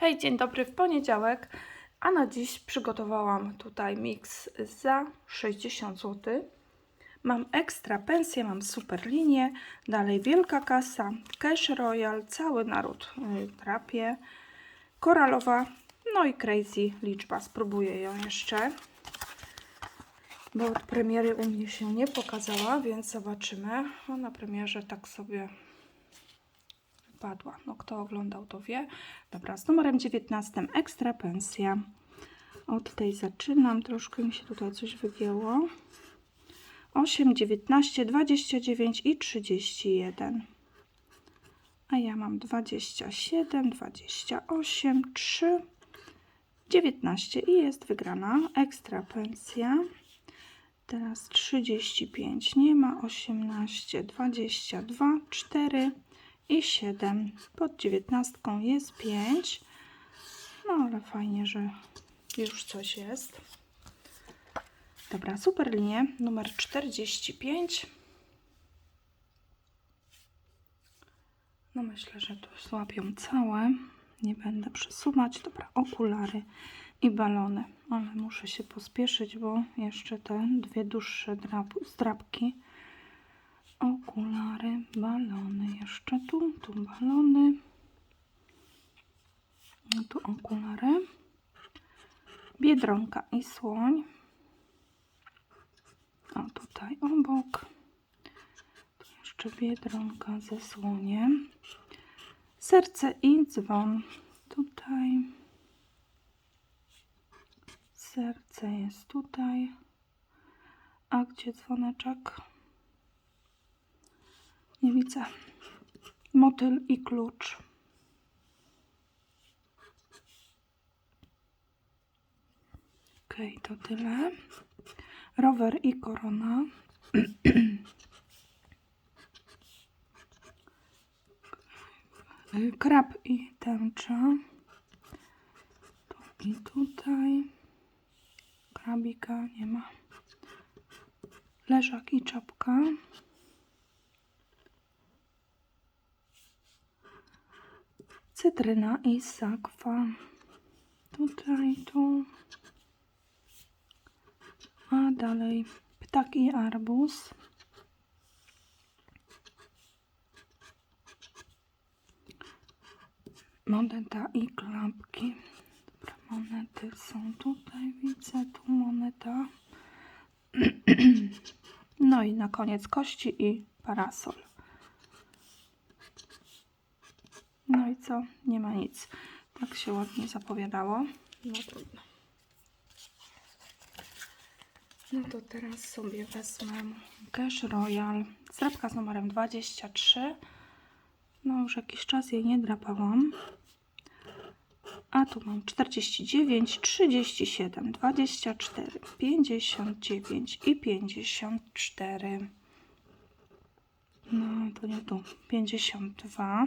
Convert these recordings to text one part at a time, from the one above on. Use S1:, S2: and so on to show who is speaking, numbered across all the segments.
S1: Hej, dzień dobry w poniedziałek, a na dziś przygotowałam tutaj miks za 60 zł. Mam ekstra pensję, mam super linię, dalej wielka kasa, cash royal, cały naród y, drapie, koralowa, no i crazy liczba. Spróbuję ją jeszcze, bo od premiery u mnie się nie pokazała, więc zobaczymy. No, na premierze tak sobie padła. No kto oglądał to wie. Dobra, z numerem 19 ekstra pensja. Od tej zaczynam. Troszkę mi się tutaj coś wygięło. 8, 19, 29 i 31. A ja mam 27, 28, 3, 19 i jest wygrana ekstra pensja. Teraz 35 nie ma, 18, 22, 4 i 7. Pod 19 jest 5. No ale fajnie, że już coś jest. Dobra, super linie numer 45. No myślę, że tu złapią całe. Nie będę przesuwać. Dobra, okulary i balony. Ale muszę się pospieszyć, bo jeszcze te dwie dłuższe drap zdrapki okulary, balony, jeszcze tu, tu balony, no tu okulary, biedronka i słoń, o tutaj obok, tu jeszcze biedronka ze słoniem, serce i dzwon, tutaj, serce jest tutaj, a gdzie dzwoneczek? Nie widzę. Motyl i klucz. Ok, to tyle. Rower i korona. Krab i tęcza. Tu i tutaj. Krabika nie ma. Leżak i czapka. Cytryna i sakwa. Tutaj, tu. A dalej ptak i arbuz. Moneta i klapki. Dobra, monety są tutaj, widzę tu moneta. No i na koniec kości i parasol. No i co? Nie ma nic. Tak się ładnie zapowiadało. No trudno. No to teraz sobie wezmę Cash Royal. Zdrabka z numerem 23. No już jakiś czas jej nie drapałam. A tu mam 49, 37, 24, 59 i 54. No to nie tu. 52.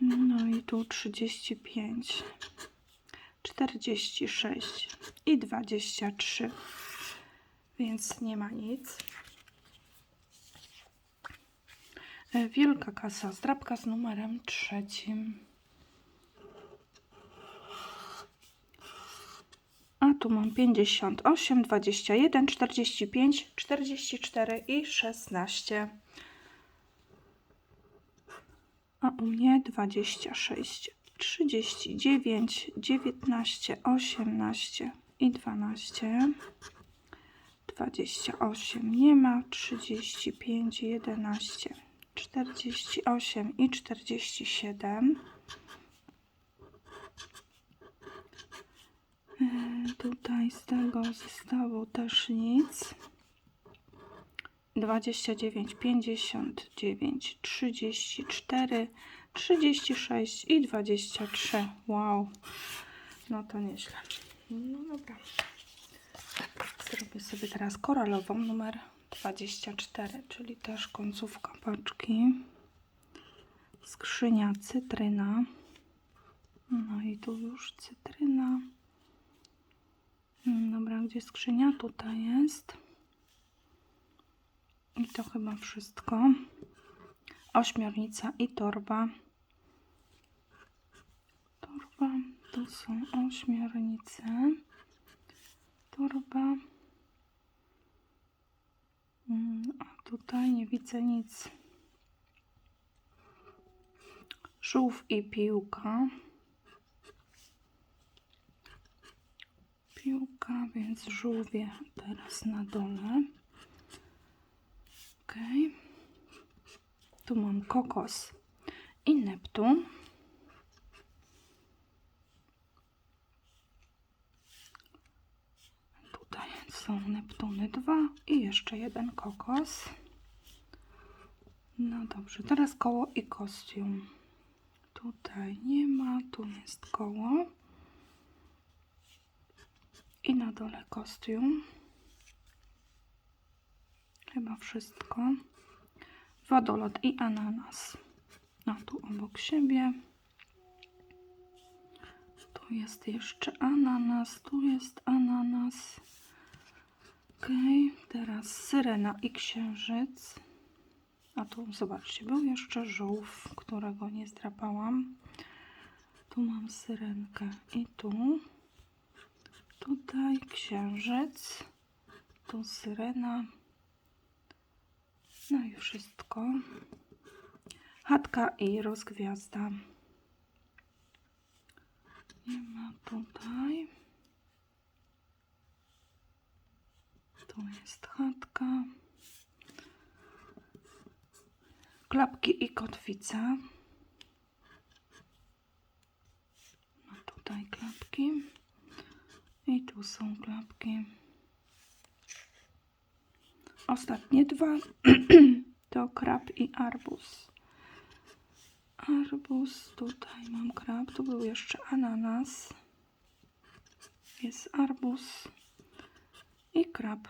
S1: No i tu 35, 46 i 23, więc nie ma nic. E, wielka kasa, zdrabka z numerem trzecim. A tu mam 58, 21, 45, 44 i 16 a u mnie 26, 39, 19, 18 i 12, 28 nie ma, 35, 11, 48 i 47. E, tutaj z tego zestawu też nic. 29, 59, 34, 36 i 23. Wow, no to nieźle. No dobra. Zrobię sobie teraz koralową numer 24, czyli też końcówka paczki. Skrzynia cytryna. No i tu już cytryna. Dobra, gdzie skrzynia? Tutaj jest. I to chyba wszystko. Ośmiornica i torba. Torba, tu są ośmiornice. Torba. Mm, A tutaj nie widzę nic. Żółw i piłka. Piłka, więc żółwie teraz na dole. Ok. Tu mam kokos i Neptun. Tutaj są Neptuny 2 i jeszcze jeden kokos. No dobrze, teraz koło i kostium. Tutaj nie ma, tu jest koło. I na dole kostium. Chyba wszystko. Wodolot i ananas. No tu obok siebie. Tu jest jeszcze ananas, tu jest ananas. Ok, teraz syrena i księżyc. A tu zobaczcie, był jeszcze żółw, którego nie zdrapałam. Tu mam syrenkę i tu. Tutaj księżyc, tu syrena. No i wszystko. Chatka i rozgwiazda. Nie ma tutaj. Tu jest chatka. Klapki i kotwica. No tutaj klapki. I tu są klapki. Ostatnie dwa to krab i arbuz. Arbuz, tutaj mam krab, tu był jeszcze ananas. Jest arbuz i krab.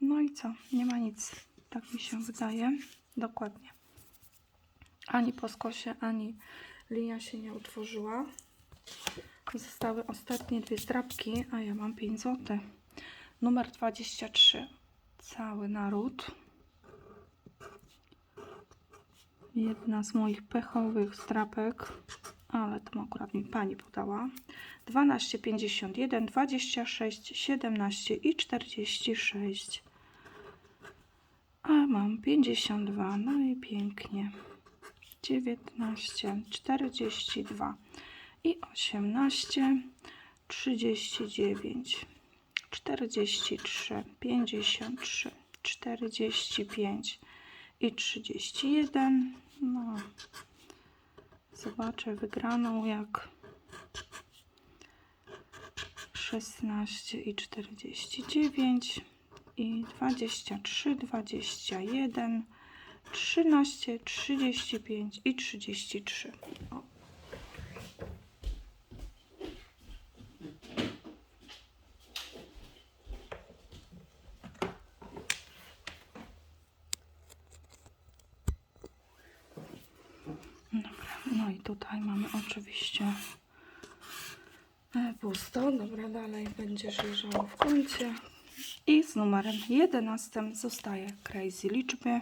S1: No i co? Nie ma nic. Tak mi się wydaje. Dokładnie. Ani po skosie, ani linia się nie utworzyła. Zostały ostatnie dwie zdrabki, a ja mam 5 zł. Numer 23. Cały naród. Jedna z moich pechowych zdrabek, ale to akurat mi pani podała. 12, 51, 26, 17 i 46. A mam 52, no i pięknie. 19, 42 i 18, 39, 43, 53, 45 i 31. No, zobaczę wygraną jak 16 i 49 i 23, 21, 13, 35 i 33. O. Dobra, no i tutaj mamy oczywiście e, pusto. Dobra, dalej będziesz leżało w kącie. I z numerem 11 zostaje crazy liczby.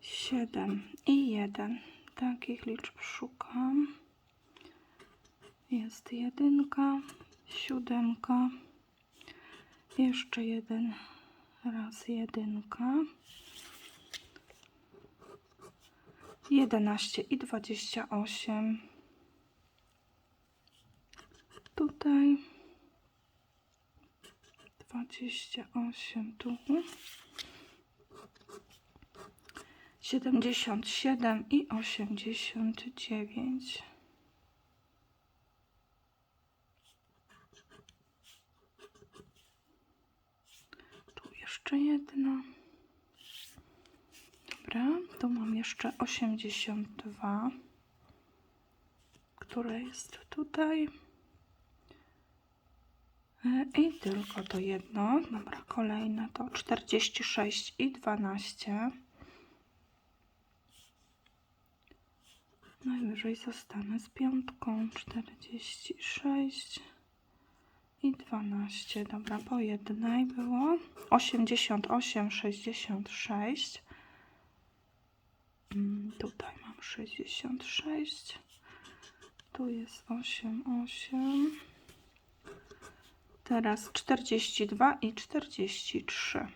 S1: 7 i 1. Takich liczb szukam. Jest jedynka, siódemka, jeszcze jeden raz jedynka. 11 i 28. Tutaj 28 tu. 77 i 89. Tu jeszcze jedna. Dobra, tu mam jeszcze 82, które jest tutaj. E, I tylko to jedno. Dobra, kolejne to 46 i 12. Najwyżej zostanę z piątką 46 i 12. Dobra, po jednej było 88, 66. Mm, Tutaj mam 66. Tu jest 8, 8. Teraz 42 i 43.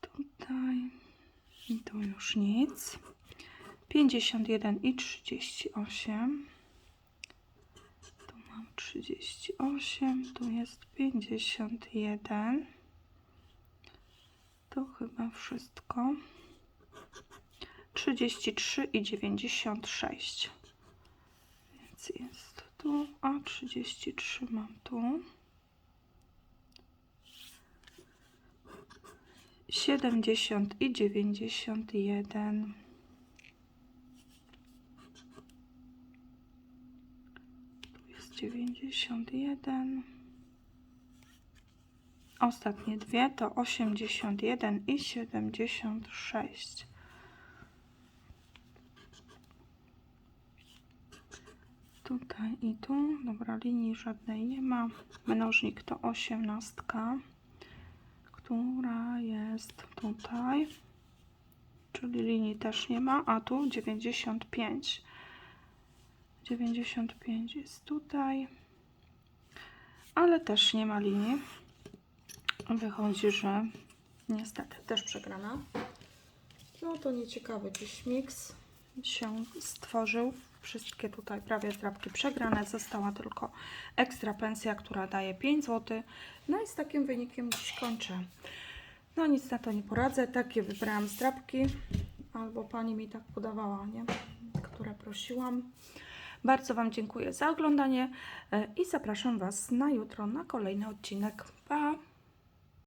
S1: Tutaj i tu już nic. 51 i 38. Tu mam 38, tu jest 51. To chyba wszystko. 33 i 96. Więc jest tu, a 33 mam tu. 70 i 91. Tu jest 91. Ostatnie dwie to 81 i 76. Tutaj i tu. Dobra, linii żadnej nie ma. Mnożnik to 18, która jest tutaj. Czyli linii też nie ma, a tu 95. 95 jest tutaj, ale też nie ma linii. Wychodzi, że niestety też przegrana. No to nieciekawy dziś miks się stworzył. Wszystkie tutaj prawie zdrabki przegrane. Została tylko ekstra pensja, która daje 5 zł. No i z takim wynikiem dziś kończę. No nic na to nie poradzę. Takie wybrałam zdrabki. Albo pani mi tak podawała, nie? Które prosiłam. Bardzo Wam dziękuję za oglądanie e, i zapraszam Was na jutro na kolejny odcinek. Pa!